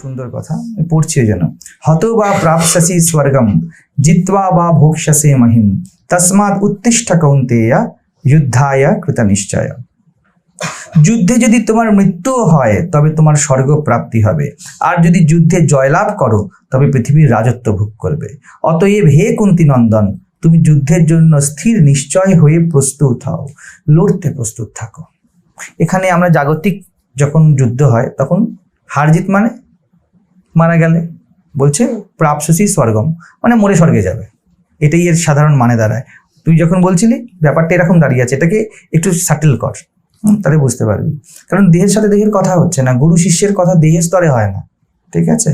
সুন্দর কথা পড়ছি জন্য হত বা প্রাপসি স্বর্গম, জিত্বা বা ভোক্ষ্যসে মহিম, তসমাৎ উত্তিষ্ঠ কৌন্তেয়া যুদ্ধায় কৃত নিশ্চয়। যুদ্ধে যদি তোমার মৃত্যু হয়, তবে তোমার স্বর্গ প্রাপ্তি হবে। আর যদি যুদ্ধে জয়লাভ করো, তবে পৃথিবীর রাজত্ব ভোগ করবে। অতএব হে কুন্তি নন্দন, তুমি যুদ্ধের জন্য স্থির নিশ্চয় হয়ে প্রস্তুত হও, লড়তে প্রস্তুত থাকো। এখানে আমরা জাগতিক যখন যুদ্ধ হয়, তখন হার জিত মানে মারা গেলে বলছে প্রাপসি স্বর্গম মানে মরে স্বর্গে যাবে। এটাই এর সাধারণ মানে দাঁড়ায়। তুই যখন বলছিলি, ব্যাপারটা এরকম দাঁড়িয়ে আছে, এটাকে একটু সাটেল কর। তাহলে বুঝতে পারবি। কারণ দেহের সাথে দেহের কথা হচ্ছে না, গুরু শিষ্যের কথা দেহের স্তরে হয় না, ঠিক আছে?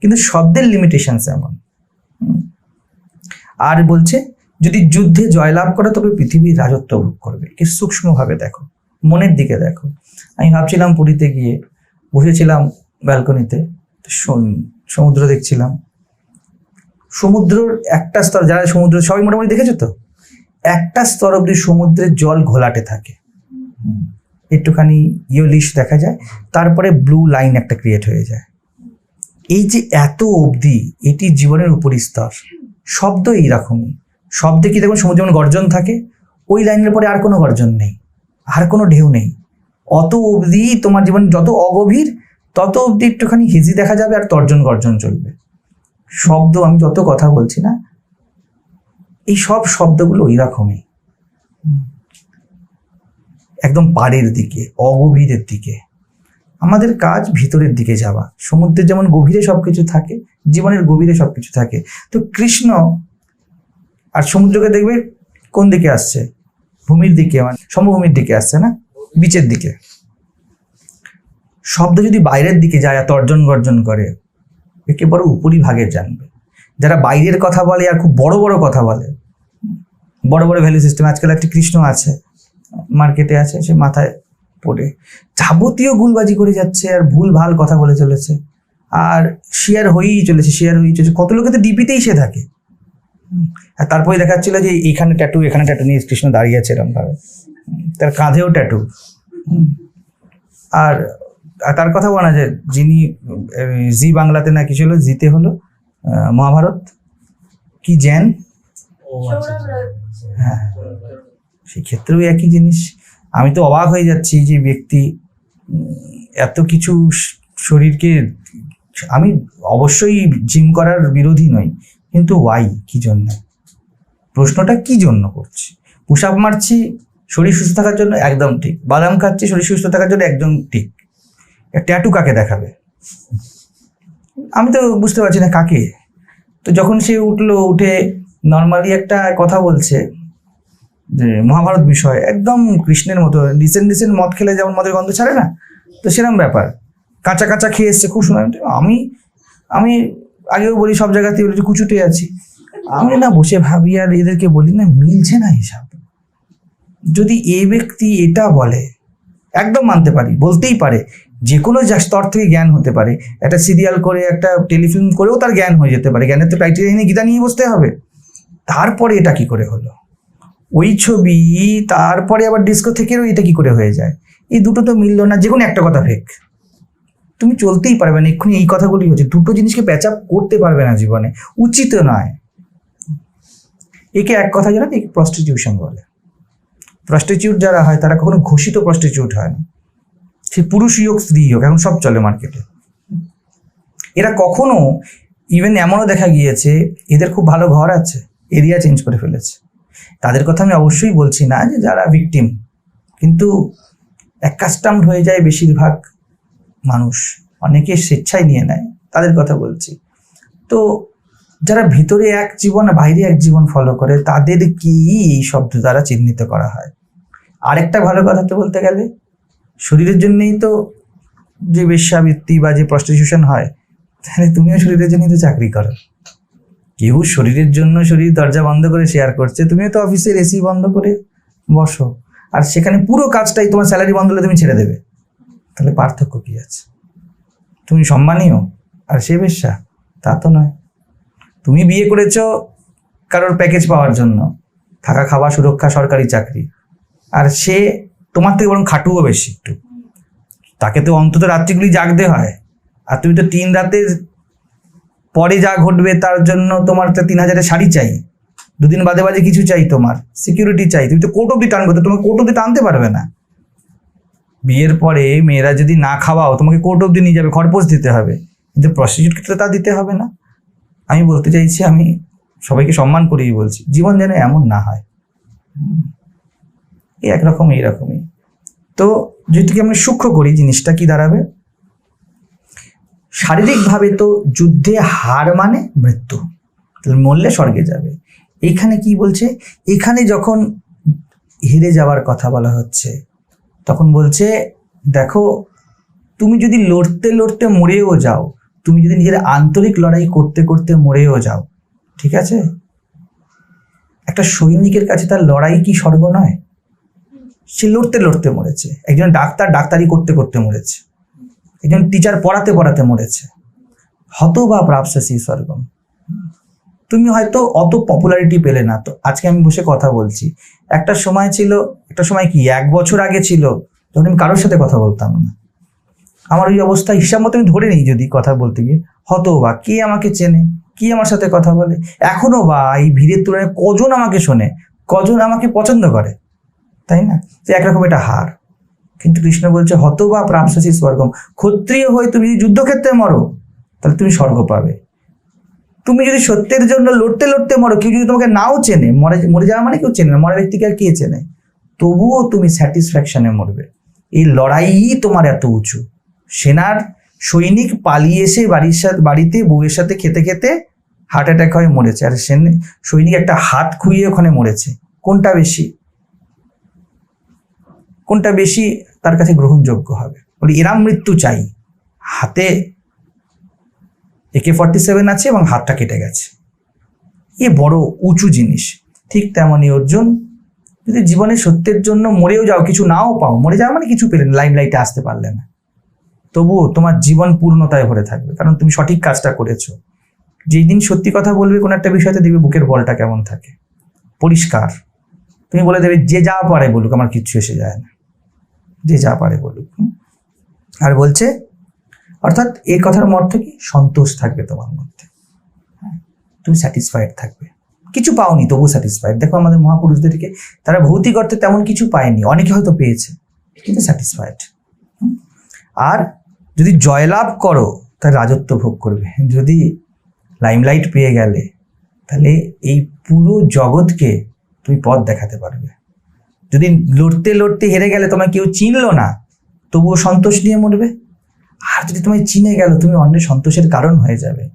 কিন্তু শব্দের লিমিটেশনস এমন। আর বলছে, যদি যুদ্ধে জয়লাভ করে, তবে পৃথিবীর রাজত্ব ভোগ করবে। কি সূক্ষ্মভাবে দেখো, মনের দিকে দেখো। আমি ভাবছিলাম পুরীতে গিয়ে, বসেছিলাম ব্যালকনিতে সমুদ্র দেখছিলাম। সমুদ্রের একটা স্তর, যারা সমুদ্র, সবাই মোটামুটি দেখেছ তো? একটা স্তর অব্দি সমুদ্রের জল ঘোলাটে থাকে। একটুখানি ইয়েলিশ দেখা যায়, তারপরে ব্লু লাইন একটা ক্রিয়েট হয়ে যায়। এই যে এত অবধি এটি জীবনের উপরি স্তর, শব্দ এইরকমই। শব্দে কি দেখুন, সমুদ্র যেমন গর্জন থাকে, ওই লাইনের পরে আর কোনো গর্জন নেই, আর কোনো ঢেউ নেই। অত অবধি তোমার জীবন, যত অগভীর তত অবধি একটুখানি হিজি দেখা যাবে আর তর্জন গর্জন চলবে। শব্দ আমি যত কথা বলছি না, এই সব শব্দগুলো ওই রকমই। একদম পাড়ের দিকে, অগভীরের দিকে। আমাদের কাজ ভিতরের দিকে যাওয়া। সমুদ্রের যেমন গভীরে সবকিছু থাকে, জীবনের গভীরে সবকিছু থাকে। তো কৃষ্ণ আর সমুদ্রকে দেখবে কোন দিকে আসছে? ভূমির দিকে মানে সমভূমির দিকে আসছে না? বিচের দিকে। শব্দ যদি বাইরের দিকে যায় আর তর্জন গর্জন করে একেবারে উপরি ভাগে জানবে। যারা বাইরের কথা বলে আর খুব বড় বড় কথা বলে বড় বড় ভ্যালু সিস্টেম আজকাল একটি কৃষ্ণ আছে মার্কেটে আছে সে মাথায় পড়ে। যাবতীয় গুলবাজি করে যাচ্ছে আর ভুল ভালো কথা বলে চলেছে। আর শেয়ার হয়েই চলেছে শেয়ার হয়েই চলেছে। কত লোকে তো ডিপিতেই সে থাকে। আর তারপরে দেখাচ্ছিল যে এখানে ট্যাটু এখানে ট্যাটু নিয়ে কৃষ্ণ দাঁড়িয়ে আছে এরকম ভাবে হুম, তার কাঁধেও ট্যাটু আর তার কথা বলা যে যিনি জি বাংলাতে না কিছু হলো জিতে হলো মহাভারত কি জ্যান হ্যাঁ। সেই ক্ষেত্রেও একই জিনিস। আমি তো অবাক হয়ে যাচ্ছি যে ব্যক্তি এত কিছু শরীরকে আমি অবশ্যই জিম করার বিরোধী নই কিন্তু ওয়াই কি জন্য? প্রশ্নটা কি জন্য করছি? পুশ আপ মারছি শরীর সুস্থ থাকার জন্য একদম ঠিক। বাদাম খাচ্ছি শরীর সুস্থ থাকার জন্য একদম ঠিক। ট্যাটু কাকে দেখাবে? আমি তো বুঝতে পারছি না কাকে। তো যখন সে উঠল, উঠে নর্মালি একটা কথা বলছে যে, মহাভারত বিষয়, একদম কৃষ্ণের মতো রিসেন্ট রিসেন্ট মদ খেলে যেমন মদের গন্ধ ছাড়ে না, তো সেরকম ব্যাপার। কাঁচা কাঁচা খেয়ে এসছে, খুব সুন্দর। আমি আমি আগেও বলি, সব জায়গাতে বলি কুচুটে আছি। আমি না বসে ভাবি, আর এদেরকে বলি না, মিলছে না হিসাব যদি এ ব্যক্তি এটা বলে, একদম মানতে পারি, বলতেই পারে যে কোনো স্তর থেকে জ্ঞান হতে পারে। একটা সিরিয়াল করে, একটা টেলিফিল্ম করেও তার জ্ঞান হয়ে যেতে পারে। জ্ঞানের তো ক্রাইটেরিয়া গীতা নিয়ে বসতে হবে। তারপরে এটা কি করে হলো? ওই ছবি, তারপরে আবার ডিস্কো থেকেও এটা কি করে হয়ে যায়? এই দুটো তো মিললো না যে কোনো একটা কথা ফেক তুমি চলতেই পারবে না, এক্ষুনি এই কথাগুলি হচ্ছে। দুটো জিনিসকে প্যাচ আপ করতে পারবে না জীবনে। উচিত নয়। একে এক কথা একে প্রস্টিটিউশন বলে। প্রস্টিটিউট যারা হয়, তারা কখনো ঘোষিত প্রস্টিটিউট হয় না। সে পুরুষ হোক স্ত্রী হোক এখন সব চলে মার্কেটে এরা কখনো ইভেন এমনও দেখা গিয়েছে, এদের খুব ভালো ঘর আছে এরিয়া চেঞ্জ করে ফেলেছে। তাদের কথা আমি অবশ্যই বলছি না যে যারা ভিকটিম কিন্তু অ্যাকাস্টামড হয়ে যায় বেশিরভাগ মানুষ, অনেকে স্বেচ্ছায় নিয়ে নেয়, তাদের কথা বলছি। তো যারা ভিতরে এক জীবন বাইরে এক জীবন ফলো করে, তাদের কি এই শব্দ দ্বারা চিহ্নিত করা হয়? আরেকটা ভালো কথা তো বলতে গেলে শরীরের জন্যই তো যে বেশ্যাবৃত্তি বা যে প্রস্টিটিউশন হয়, তাহলে তুমিও শরীরের জন্যই তো চাকরি করো। কেউ শরীরের জন্য শরীর দরজা বন্ধ করে শেয়ার করছে, তুমিও তো অফিসের এসি বন্ধ করে বসো। আর সেখানে পুরো কাজটাই তোমার স্যালারি বন্ধ হলে তুমি ছেড়ে দেবে। তাহলে পার্থক্য কি আছে? তুমি সম্মানীয়, আর সে বেশ্যা, তা তো নয়। তুমি বিয়ে করেছ কারোর প্যাকেজ পাওয়ার জন্য, থাকা খাওয়া, সুরক্ষা, সরকারি চাকরি, আর সে তোমার থেকে বরং খাটুও বেশি একটু। তাকে তো অন্তত রাত্রিগুলি জাগতে হয়। আর তুমি তো তিন রাতের পরে যা ঘটবে তার জন্য তোমার একটা তিন হাজারের শাড়ি চাই। দুদিন বাদে বাদে কিছু চাই তোমার সিকিউরিটি চাই। তুমি তো কোর্ট অব্দি টানবে তো তোমাকে কোর্ট অব্দি টানতে পারবে না। বিয়ের পরে মেয়েরা যদি না খাওয়াও, তোমাকে কোর্ট অব্দি নিয়ে যাবে, খরপোশ দিতে হবে। কিন্তু প্রস্টিটিউট ক্ষেত্রে তা দিতে হবে না। আমি বলতে চাইছি, আমি সবাইকে সম্মান করেই বলছি, জীবন যেন এমন না হয়। একরকম এইরকমই তো যদি আমরা সূক্ষ্ম করি, জিনিসটা কি দাঁড়াবে? শারীরিকভাবে তো যুদ্ধে হার মানে মৃত্যু। তাহলে মরলে স্বর্গে যাবে। এখানে কি বলছে? এখানে যখন হেরে যাওয়ার কথা বলা হচ্ছে, তখন বলছে, দেখো, তুমি যদি লড়তে লড়তে মরেও যাও, তুমি যদি নিজের আন্তরিক লড়াই করতে করতে মরেও যাও, ঠিক আছে? একটা সৈনিকের কাছে তার লড়াই কি স্বর্গ নয়? সে লড়তে লড়তে মরেছে। একজন ডাক্তার ডাক্তারি করতে করতে মরেছে। একজন টিচার পড়াতে পড়াতে মরেছে। হত বা প্রাপসাসি স্বর্গম। তুমি হয়তো অত পপুলারিটি পেলে না। তো আজকে আমি বসে কথা বলছি। একটা সময় ছিল, একটা সময় কি, এক বছর আগে ছিল, যখন আমি কারোর সাথে কথা বলতাম না। আমার ওই অবস্থা, হিসাব মতো আমি ধরে নিই যদি কথা বলতে গিয়ে। হত বা কে আমাকে চেনে? কি আমার সাথে কথা বলে? এখনও বা এই ভিড়ের তুলনায় কজন আমাকে শোনে? কজন আমাকে পছন্দ করে? তাই না? তো একরকম এটা হার। কিন্তু কৃষ্ণ বলছে হত বা প্রাপসাসী স্বর্গম। ক্ষত্রিয় হয়ে তুমি যদি যুদ্ধক্ষেত্রে মরো, তাহলে তুমি স্বর্গ পাবে। তুমি যদি সত্যের জন্য লড়তে লড়তে মরো, কেউ যদি তোমাকে নাও চেনে, মরে মরে যাওয়া মানে কেউ চেনে না মরা ব্যক্তিকে আর কে চেনে? তবুও তুমি স্যাটিসফ্যাকশনে মরবে। এই লড়াইই তোমার এত উঁচু। সেনার সৈনিক পালিয়ে এসে বাড়ির সাথে, বাড়িতে, বউয়ের সাথে খেতে খেতে হার্ট অ্যাটাক হয়ে, মরেছে। আর সেন, সৈনিক একটা হাত খুইয়ে ওখানে মরেছে। কোনটা বেশি? কোনটা বেশি তার কাছে গ্রহণযোগ্য হবে? বলি এরাম মৃত্যু চাই। হাতে একে ফর্টি সেভেন আছে এবং হাতটা কেটে গেছে। এ বড় উঁচু জিনিস। ঠিক তেমনই অর্জুন, যদি জীবনে সত্যের জন্য মরেও যাও, কিছু নাও পাও, মরে যাও মানে কিছু পেলেন লাইম লাইটে আসতে পারলে না। তবুও তোমার জীবন পূর্ণতায় ভরে থাকবে, কারণ তুমি সঠিক কাজটা করেছ। যেই দিন সত্যি কথা বলবে, কোনো একটা বিষয়তে দেখবে বুকের বলটা কেমন থাকে। পরিষ্কার। তুমি বলে দেবে, যে যা পারে বলুক, আমার কিচ্ছু এসে যায় না। যে যা পারে বলুক। আর বলছে, অর্থাৎ এই কথার অর্থ কি? সন্তোষ থাকবে তোমার মধ্যে। তুমি স্যাটিসফাইড থাকবে। কিছু পাওনি তবু স্যাটিসফাইড দেখো আমাদের মহাপুরুষদেরকে, তারা ভৌতিক অর্থে তেমন কিছু পায়নি। অনেকে হয়তো পেয়েছে, কিন্তু স্যাটিসফাইড আর যদি জয়লাভ করো তাহলে রাজত্ব ভোগ করবে। যদি লাইমলাইট পেয়ে গেলে, তাহলে এই পুরো জগৎকে তুমি পথ দেখাতে পারবে। যদি লড়তে লড়তে হেরে গেলে তোমায় কেউ চিনলো না, তবুও সন্তোষ নিয়ে মরবে। আর যদি তোমায় চিনে গেল, তুমি অন্যের সন্তোষের কারণ হয়ে যাবে।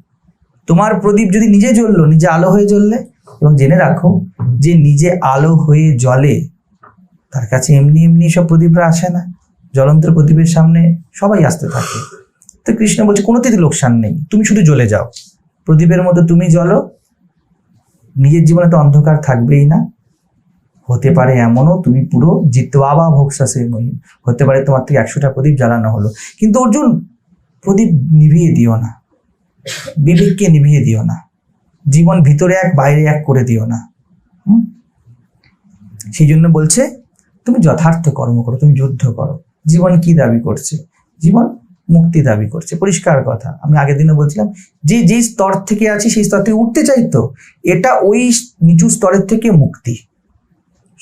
তোমার প্রদীপ যদি নিজে জ্বললো, নিজে আলো হয়ে জ্বললে, এবং জেনে রাখো যে নিজে আলো হয়ে জ্বলে, তার কাছে এমনি এমনি সব প্রদীপরা আসে না। জ্বলন্ত প্রদীপের সামনে সবাই আসতে থাকে। তো কৃষ্ণ বলছে কোনো কোনোতেই লোকসান নেই, তুমি শুধু জ্বলে যাও। প্রদীপের মতো তুমি জ্বলো, নিজের জীবনে তো অন্ধকার থাকবেই না। হতে পারে এমনও তুমি পুরো জিতবা বা ভোগসাসে মহিম হতে পারে তোমার থেকে একশোটা প্রদীপ জ্বালানো হলো। কিন্তু অর্জুন, প্রদীপ নিভিয়ে দিও না। বিবেককে নিভিয়ে দিও না। জীবন ভিতরে এক, বাইরে এক করে দিও না? সেই জন্য বলছে, তুমি যথার্থ কর্ম করো, তুমি যুদ্ধ করো। জীবন কি দাবি করছে? জীবন মুক্তি দাবি করছে। পরিষ্কার কথা। আমি আগের দিনে বলছিলাম, যে যেই স্তর থেকে আছি, সেই স্তর থেকে উঠতে চাইতো এটা ওই নিচু স্তরের থেকে মুক্তি।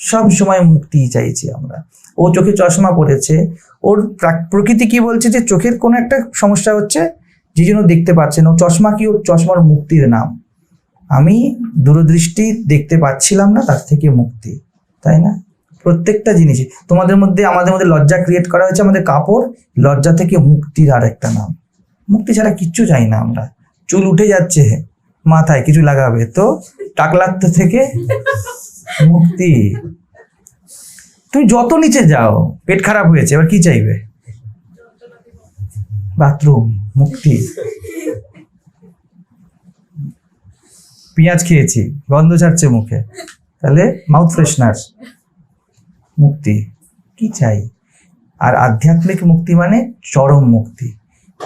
সব সময় মুক্তি চাইছি আমরা। ও চোখে চশমা পড়েছে। ওর প্রাক- প্রকৃতি কি বলছে যে চোখের কোনো একটা সমস্যা হচ্ছে যে জন্য দেখতে পাচ্ছে না। চশমা কি ওর চশমার মুক্তির নাম? আমি দূরদৃষ্টি দেখতে পাচ্ছিলাম না, তার থেকে মুক্তি, তাই না? প্রত্যেকটা জিনিসই। তোমাদের মধ্যে, আমাদের মধ্যে লজ্জা ক্রিয়েট করা হয়েছে আমাদের কাপড়। লজ্জা থেকে মুক্তির আর একটা নাম। মুক্তি ছাড়া কিচ্ছু চাই না আমরা। চুল উঠে যাচ্ছে, মাথায় কিছু লাগাবে। তো টাকলাত্ত থেকে মুক্তি। তুমি যত নিচে যাও, পেট খারাপ হয়েছে, এবার কি চাইবে? বাথরুম, মুক্তি। পেঁয়াজ খেয়েছি, গন্ধ ছাড়ছে মুখে। তাহলে মাউথ ফ্রেশনার মুক্তি। কি চাই? আর আধ্যাত্মিক মুক্তি মানে চরম মুক্তি।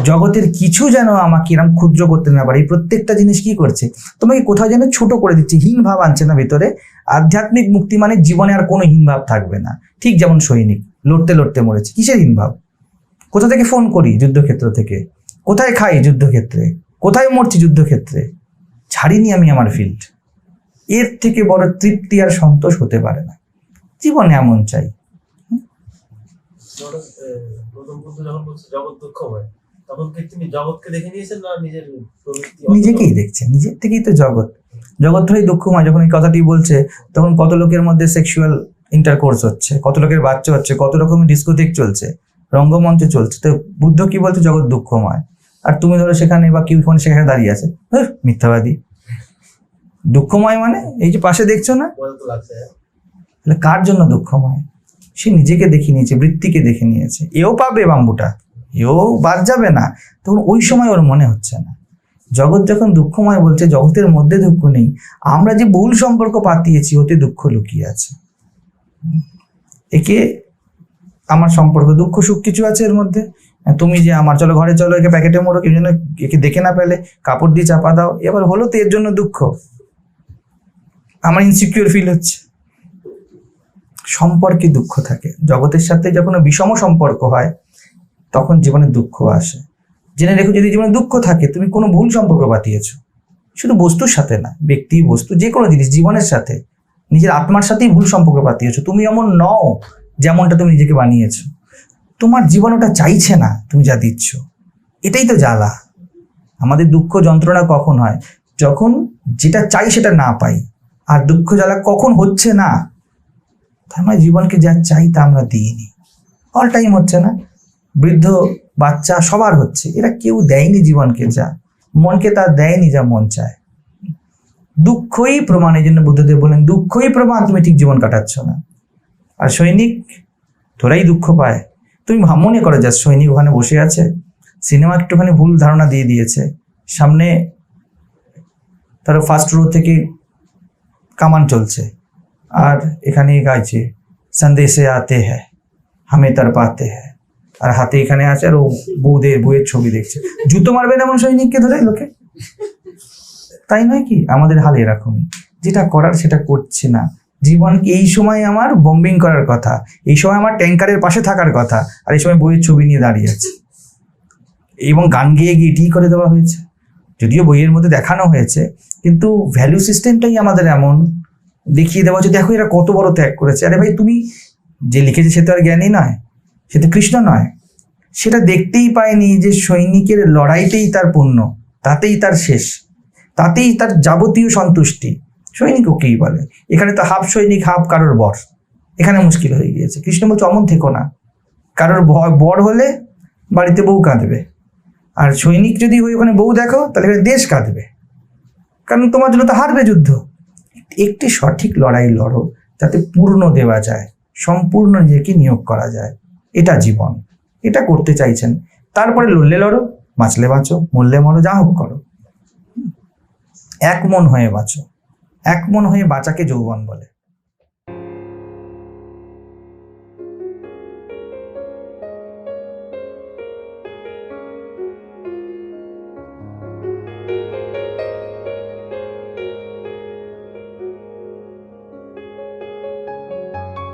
জগতের কিছু যেন আমাকে এরকম ক্ষুদ্র করতে না পারে। এই প্রত্যেকটা জিনিস কি করছে? তোমাকে কোথাও যেন ছোট করে দিচ্ছে হীন ভাব আনছে না ভেতরে। আধ্যাত্মিক মুক্তি মানে জীবনে আর কোনো হীন ভাব থাকবে না। ঠিক যেমন সৈনিক লড়তে লড়তে মরেছে। কিসের হীন ভাব? কোথা থেকে ফোন করি যুদ্ধক্ষেত্র থেকে? কোথায় খাই যুদ্ধক্ষেত্রে? কোথায় মরছি যুদ্ধক্ষেত্রে? ছাড়িনি আমি আমার ফিল্ড এর থেকে বড় তৃপ্তি আর সন্তোষ হতে পারে না। জীবনে এমন চাই। জগৎ, যখন জগৎ দুঃখময় তখন কি তিনি জগৎকে দেখে নিয়েছেন না নিজের নিজেকেই দেখছে নিজের থেকেই তো জগৎ। জগৎ ধরেই দুঃখময় যখন এই কথাটি বলছে তখন কত লোকের মধ্যে সেক্সুয়াল ইন্টারকোর্স হচ্ছে কত লোকের বাচ্চা হচ্ছে কত রকমের ডিস্কোথেক চলছে রঙ্গমঞ্চ চলছে। তো বুদ্ধ কি বলছে? জগৎ দুঃখময়। আর তুমি ধরো সেখানে বা কেউ ফোনে সেখানে দাঁড়িয়ে আছে হ্যাঁ, মিথ্যাবাদী। দুঃখময় মানে? এই যে পাশে দেখছ না? তাহলে কার জন্য দুঃখময়? সে নিজেকে দেখে নিয়েছে বৃত্তিকে দেখে নিয়েছে। এও পাবে বাম্বুটা। এও বাদ যাবে না। তখন ওই সময় ওর মনে হচ্ছে না। জগৎ যখন দুঃখময় বলছে, জগতের মধ্যে দুঃখ নেই। আমরা যে ভুল সম্পর্ক পাতিয়েছি, ওতে দুঃখ লুকিয়ে আছে। একে আমার সম্পর্ক, দুঃখ সুখ কিছু আছে এর মধ্যে। তুমি যে আমার, চলো ঘরে চলো, একে প্যাকেটে মোড়ো কেউ যেন একে দেখে না পেলে কাপড় দিয়ে চাপা দাও। এবার হলো তো এর জন্য দুঃখ। আমার ইনসিকিউর ফিল হচ্ছে। সম্পর্কে দুঃখ থাকে। জগতের সাথে যখন বিষম সম্পর্ক হয় তখন জীবনে দুঃখ আসে। জেনে রেখো, যদি জীবনে দুঃখ থাকে, তুমি কোনো ভুল সম্পর্ক বাতিয়েছ শুধু বস্তুর সাথে না, ব্যক্তি, বস্তু যে কোনো জিনিস, জীবনের সাথে। নিজের আত্মার সাথেই ভুল সম্পর্ক বাতিয়েছো তুমি এমন নও যেমনটা তুমি নিজেকে বানিয়েছো। তোমার জীবন ওটা চাইছে না, তুমি যা দিচ্ছ। এটাই তো জ্বালা। আমাদের দুঃখ যন্ত্রণা কখন হয়? যখন যেটা চাই সেটা না পাই। আর দুঃখ জ্বালা কখন হচ্ছে না? তার মানে জীবনকে যা চাই তা আমরা দিইনি। অল টাইম হচ্ছে না। বৃদ্ধ, বাচ্চা, সবার হচ্ছে। এরা কেউ দেয়নি জীবনকে যা, মনকে তা দেয়নি যা মন চায়। দুঃখই প্রমাণ, এই জন্য বুদ্ধদেব বলেন, দুঃখই প্রমাণ, তুমি ঠিক জীবন কাটাচ্ছ না। আর সৈনিক তোরাই দুঃখ পায়। তুমি মনে করো যা, সৈনিক ওখানে বসে আছে, সিনেমা একটুখানি ভুল ধারণা দিয়ে দিয়েছে। সামনে তার ফার্স্ট রো থেকে কামান চলছে। আর এখানে গাইছে, সন্দেশে আতে হ্যাঁ হামে তার পাতে হ্যাঁ আর হাতে এখানে আছে আর ও বউদের, বউয়ের ছবি দেখছে। জুতো মারবে না এমন সৈনিককে ধরে লোকে? তাই নয় কি? আমাদের হাল এরকমই। যেটা করার সেটা করছে না। জীবন এই সময় আমার বম্বিং করার কথা, এই সময় আমার ট্যাঙ্কারের পাশে থাকার কথা, আর এই সময় বইয়ের ছবি নিয়ে দাঁড়িয়ে আছে। এবং গান গেয়ে গিয়ে এটি করে দেওয়া হয়েছে। যদিও বইয়ের মধ্যে দেখানো হয়েছে, কিন্তু ভ্যালু সিস্টেমটাই আমাদের এমন। দেখিয়ে দেওয়া হচ্ছে দেখো এরা কত বড় ত্যাগ করেছে। আরে ভাই, তুমি যে লিখেছে সে তো আর জ্ঞানী নয়। সে তো কৃষ্ণ নয়। সেটা দেখতেই পায়নি যে সৈনিকের লড়াইতেই তার পূর্ণ তাতেই তার শেষ, তাতেই তার যাবতীয় সন্তুষ্টি। সৈনিক ওকেই বলে। এখানে তো হাফ সৈনিক, হাফ কারোর বর। এখানে মুশকিল হয়ে গিয়েছে। কৃষ্ণ বলছে, অমন থেকো না। কারোর বর হলে বাড়িতে বউ কাঁদবে। আর সৈনিক যদি ওই ওখানে বউ দেখো, তাহলে এখানে দেশ কাঁদবে। কারণ তোমার জন্য তো হারবে যুদ্ধ। একটি সঠিক লড়াই লড়ো, যাতে পূর্ণ দেওয়া যায়, সম্পূর্ণ নিজেকে নিয়োগ করা যায়। এটা জীবন। এটা করতে চাইছেন। তারপরে লড়লে লড়ো, বাঁচলে বাঁচো, মরলে মরো, যা হোক করো। এক মন হয়ে বাঁচো। এক মন হয়ে বাঁচাকে যৌবন বলে।